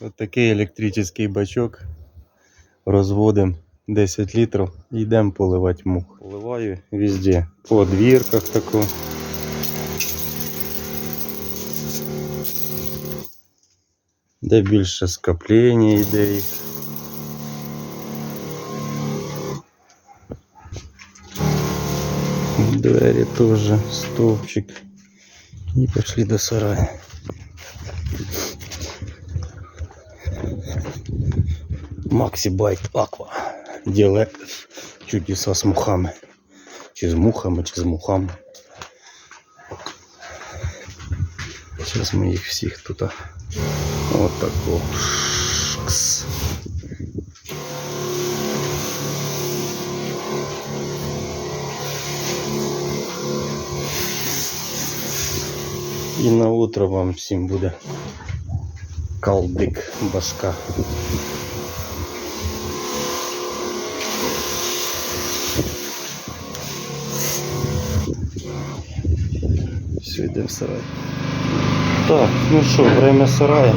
Ось такий електричний бачок. Розводимо 10 літрів і йдемо поливати мух. Поливаю везде. По двірках тако. Де більше скоплення йде їх. Двері теж стовпчик. І пішли до сараю. Максі Байт Аква. Діле чудеса з мухами. Чи з мухами, чи з мухами. Зараз ми їх всіх тут. От тако. Шкс. І на утро вам всім буде калдик башка. Йде в сарай. Так, ну що, время сараю.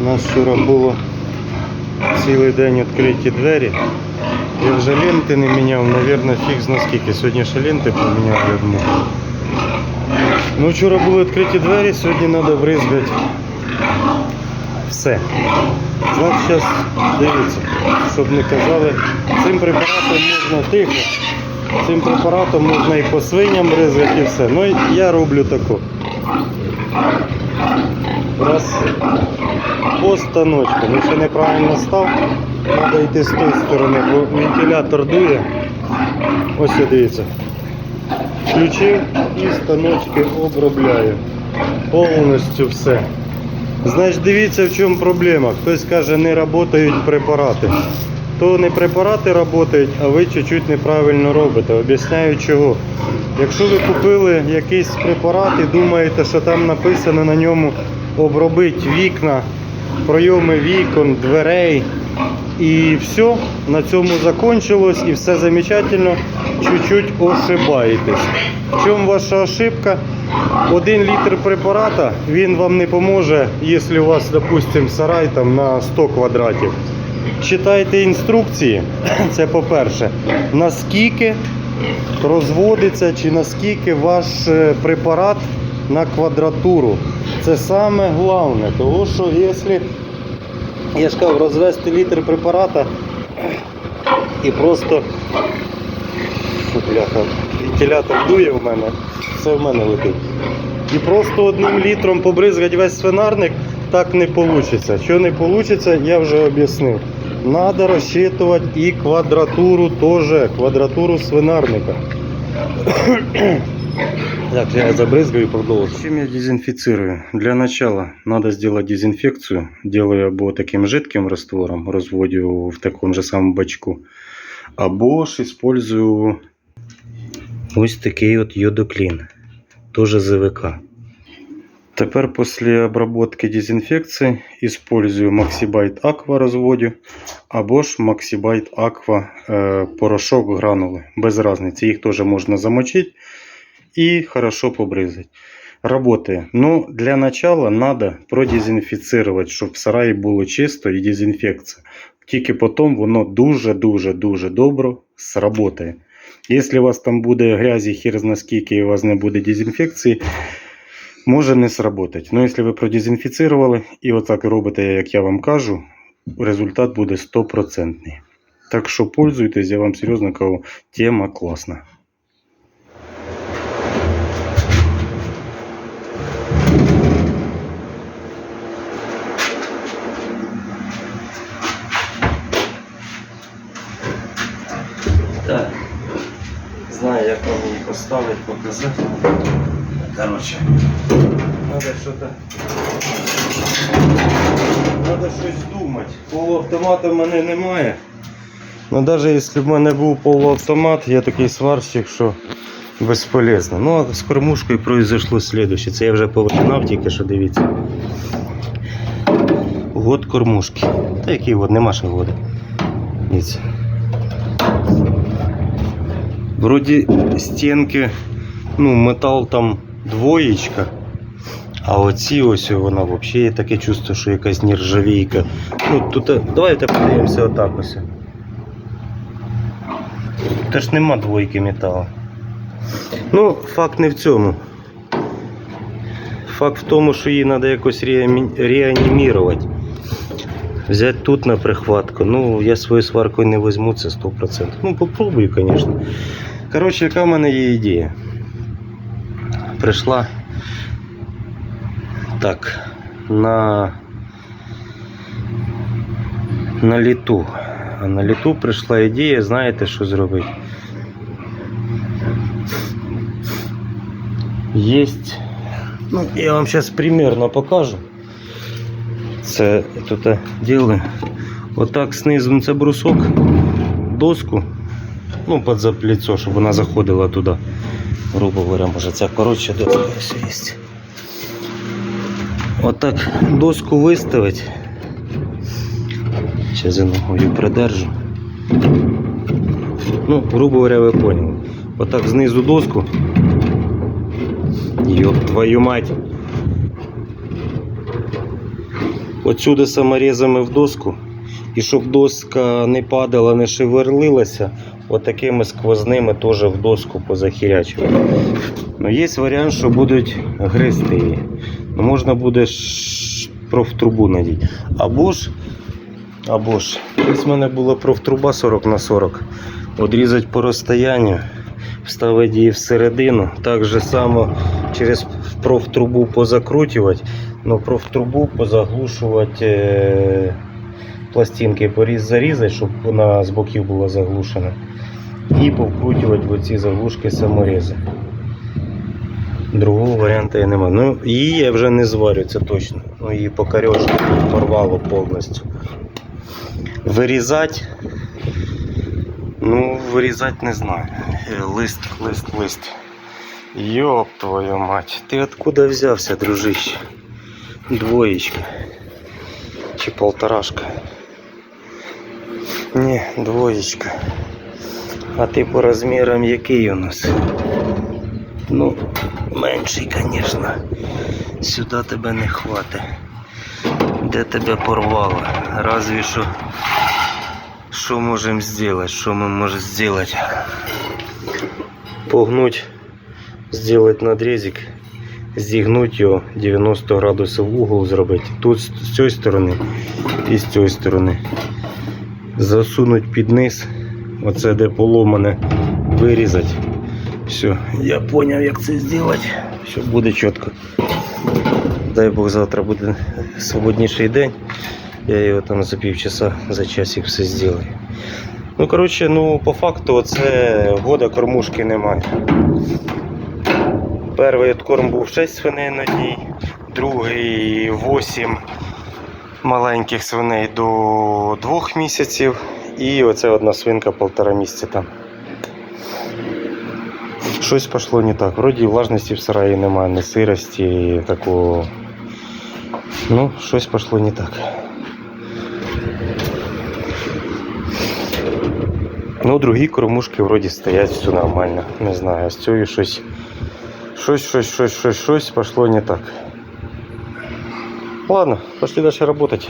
У нас вчора було цілий день відкриті двері. Я вже ленти не міняв, навірно, фіг зна скільки. Сьогодні ще ленти поміняв, думаю. Ну, вчора були відкриті двері, сьогодні треба бризгати все. Значить, зараз дивіться, щоб не казали, цим препаратом можна тихо. Цим препаратом можна і по свиням бризгати і все. Ну я роблю таку. Раз по станочку. Ну ще неправильно став. Треба йти з тої сторони, бо вентилятор дує. Ось дивіться. Включив і станочки обробляю. Повністю все. Значить, дивіться, в чому проблема. Хтось каже, не працюють препарати. То не препарати працюють, а ви чуть-чуть неправильно робите. Об'ясняю чого. Якщо ви купили якийсь препарат і думаєте, що там написано на ньому обробити вікна, пройоми вікон, дверей і все, на цьому закончилось і все замечательно, чуть-чуть ошибаєтесь. В чому ваша ошибка? Один літр препарата він вам не поможе, якщо у вас, допустим, сарай там на 100 квадратів. Читайте інструкції, це по-перше, наскільки розводиться чи наскільки ваш е, препарат на квадратуру. Це саме головне, тому що якщо я ж кажу, розвести літр препарата і просто бляха, вентилятор дує в мене, все в мене летить. І просто одним літром побризгати весь свинарник так не вийде. Що не вийде, я вже об'яснив. Надо розчитувати і квадратуру теж, квадратуру свинарника. Так, я забрызгаю и продолжу. Чем я дезинфицирую? Для начала надо сделать дезинфекцию. Делаю або таким жидким раствором, разводю в таком же самом бачку. Або ж использую ось такий от йодоклін. Тоже ЗВК. Тепер після обработки дезінфекції использую Maxibite Aqua розводю, або ж Maxibite Aqua е, порошок гранули. Без різниці. Їх теж можна замочити и хорошо побрызгать. Работает. Но для начала надо продезінфіцировать, щоб в сараї було чисто і дезінфекція. Тільки потім воно дуже-дуже-дуже добре сработає. Якщо у вас там буде грязі, хір зна скільки і у вас не буде дезінфекції, може не сработати. Но якщо ви продезінфіцировали і отак робите, як я вам кажу, результат буде 100%. Так що пользуйтесь, я вам серйозно кажу, тема класна. Так. Знаю, як вам її поставити, показати. Короче. Надо що-то. Надо щось думати. Полуавтомата в мене немає. Ну навіть якщо б в мене був полуавтомат, я такий сварщик, що безполезно. Ну а з кормушкою произошло слідуще. Це я вже повинав тільки що дивіться. Год кормушки. Та який год, нема ще года. Дивіться. Вроді стінки, ну, метал там двоєчка, А оці ось вона взагалі є таке чувство, що якась нержавійка. Ну, тут, е, давайте подивимося отак ось. Та ж нема двойки металу. Ну, факт не в цьому. Факт в тому, що її треба якось реанімірувати. Взять тут на прихватку. Ну, я свою сварку не візьму, це 100%. Ну, попробую, звісно. Коротше, яка в мене є ідея? Прийшла так, на, на літу. А на літу прийшла ідея, знаєте, що зробити? Єсть. Ну, я вам зараз примерно покажу. Це тут діло. Отак знизу це брусок, доску, ну, під запліцо, щоб вона заходила туди. Грубо говоря, може ця коротша доска ось є. Отак доску виставити. Зараз я ногою придержу. Ну, грубо говоря, ви поняли. Отак знизу доску. Ёб твою мать. Отсюди саморізами в доску. І щоб доска не падала, не шеверлилася, отакими сквозними теж в доску позахірячувати. Ну, є варіант, що будуть гризти її. Ну, можна буде профтрубу надіти. Або ж, або ж, ось в мене була профтруба 40 на 40. Одрізати по розстоянню, вставити її всередину. Так же само через профтрубу позакручувати, але профтрубу позаглушувати е, пластинки поріз зарізати, щоб вона з боків була заглушена. І повкручувати в оці заглушки саморізи. Другого варіанту я нема. Ну, її я вже не зварю, це точно. Ну, її покорежку порвало повністю. Вирізати. Ну, вирізати не знаю. Лист, лист, лист. Йоп твою мать. Ти откуда взявся, дружище? Двоєчка. Чи полторашка? Ні, двоєчка. А ти по розмірам який у нас? Ну, менший, звісно. Сюди тебе не хватить. Де тебе порвало? Разве що. Що можемо зробити? Що ми можемо зробити? Погнуть, зробити надрізик, зігнути його 90 градусів угол зробити. Тут з цієї сторони і з цієї сторони. Засунуть під низ. Оце де поломане, вирізати. Все, я зрозумів, як це зробити. Все буде чітко. Дай Бог завтра буде свободніший день. Я його там за півчаса, за часик все зроблю. Ну, коротше, ну, по факту, оце года кормушки немає. Перший корм був 6 свиней на дій, другий 8 маленьких свиней до 2 місяців. І оце одна свинка полтора місяця там. Щось пішло не так. Вроді влажності в сараї немає, не сирості, такого. Ну, щось пішло не так. Ну, другі кормушки вроді стоять, все нормально. Не знаю, а з цією щось. Щось, щось, щось, щось, щось пішло не так. Ладно, пошли далі працювати.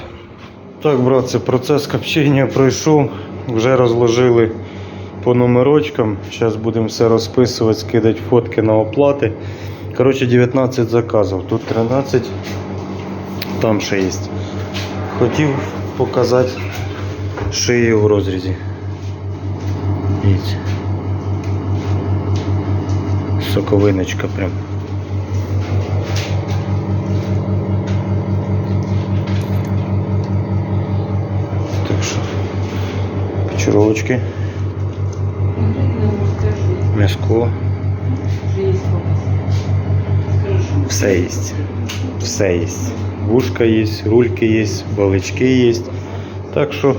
Так, братці, процес копчення пройшов. Вже розложили по номерочкам. Зараз будемо все розписувати, скидати фотки на оплати. Коротше, 19 заказів. Тут 13, там ще є. Хотів показати шию в розрізі. Дивіться. Соковиночка прям. Печеровочки, м'яско, все є. Все є. Вушка є, рульки є, балички є. Так що,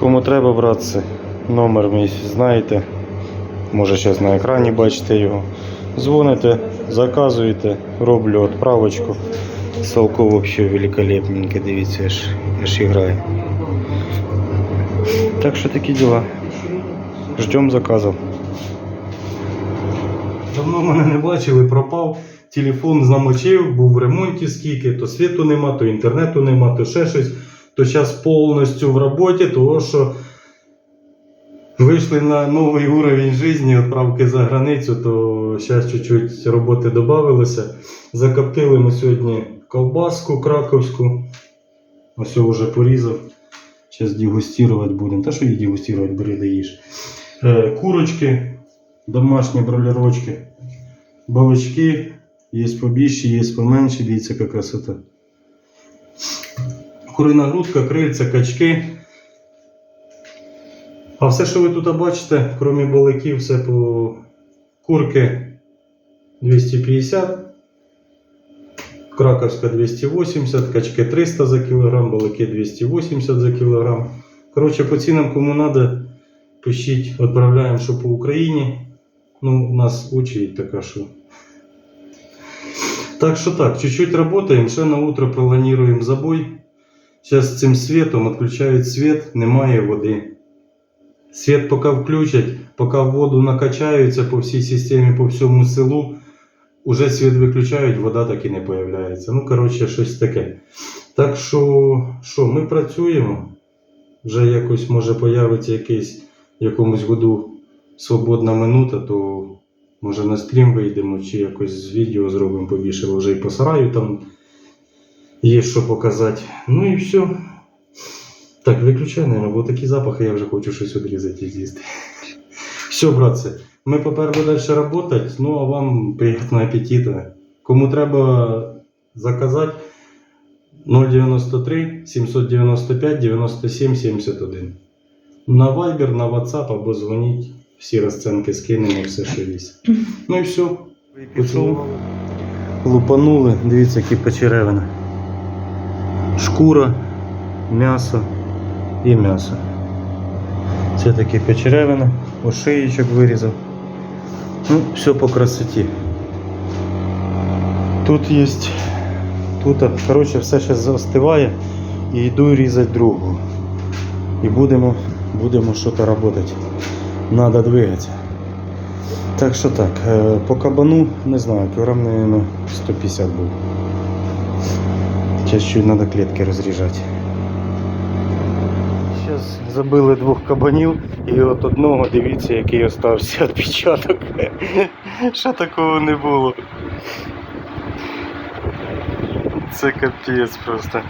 кому треба братися, номер мій знаєте. Може зараз на екрані бачите його. Дзвоните, заказуєте, роблю відправочку. Салко взагалі великолепненьке, дивіться, аж, аж грає. Так що такі діла. Ждем заказів. Давно мене не бачили, пропав. телефон замочив, був в ремонті скільки, то світу нема, то інтернету нема, то ще щось. То зараз повністю в роботі, тому що вийшли на новий уровень життя, відправки за границю, то зараз чуть-чуть роботи додавилося. Закоптили ми сьогодні ковбаску краковську. Ось вже порізав. Зараз дегустувати будемо. Та що їх дегустувати, бери да їж. Е, курочки, домашні бролерочки, балочки. Є побільші, є поменші, дивіться, яка красота. Курина грудка, крильця, качки. А все, що ви тут бачите, крім баликів, все по курки 250, краковська 280, качки 300 за кілограм, балики 280 за кілограм. Коротше, по цінам кому треба, пишіть, відправляємо, що по Україні. Ну, у нас очередь така, що. Так що так, чуть-чуть работаем, ще на утро планируем забой. Сейчас цим світом відключають світ, немає води. Світ поки включать, поки воду накачаються по всій системі, по всьому селу, уже світ виключають, вода так і не появляється. Ну, коротше, щось таке. Так що, що, ми працюємо. Вже якось може появиться якийсь якомусь году свободна минута, то може на стрім вийдемо, чи якось з відео зробимо побільше, бо вже і по сараю там є що показати. Ну і все. Так, виключай, наверное, бо такі запахи, я вже хочу щось відрізати і з'їсти. Все, братці, ми попереду далі працювати, ну а вам приємного апетиту. Кому треба заказати 093 795 97 71. На Viber, на WhatsApp або дзвоніть, всі розценки скинемо, все що є. Ну і все. Поцілували. Лупанули, дивіться, які почеревини. Шкура, м'ясо і м'ясо. Це такі печеревина, ошиєчок вирізав. Ну, все по красоті. Тут є. Тут, коротше, все ще застиває і йду різати другу. І будемо, будемо щось робити. Надо двигатися. Так що так, е, по кабану, не знаю, кілограм, наверное, 150 був. Зараз чуть треба клітки розріжати. Зараз забили двох кабанів і от одного дивіться, який остався відпечаток. Що такого не було. Це капець просто.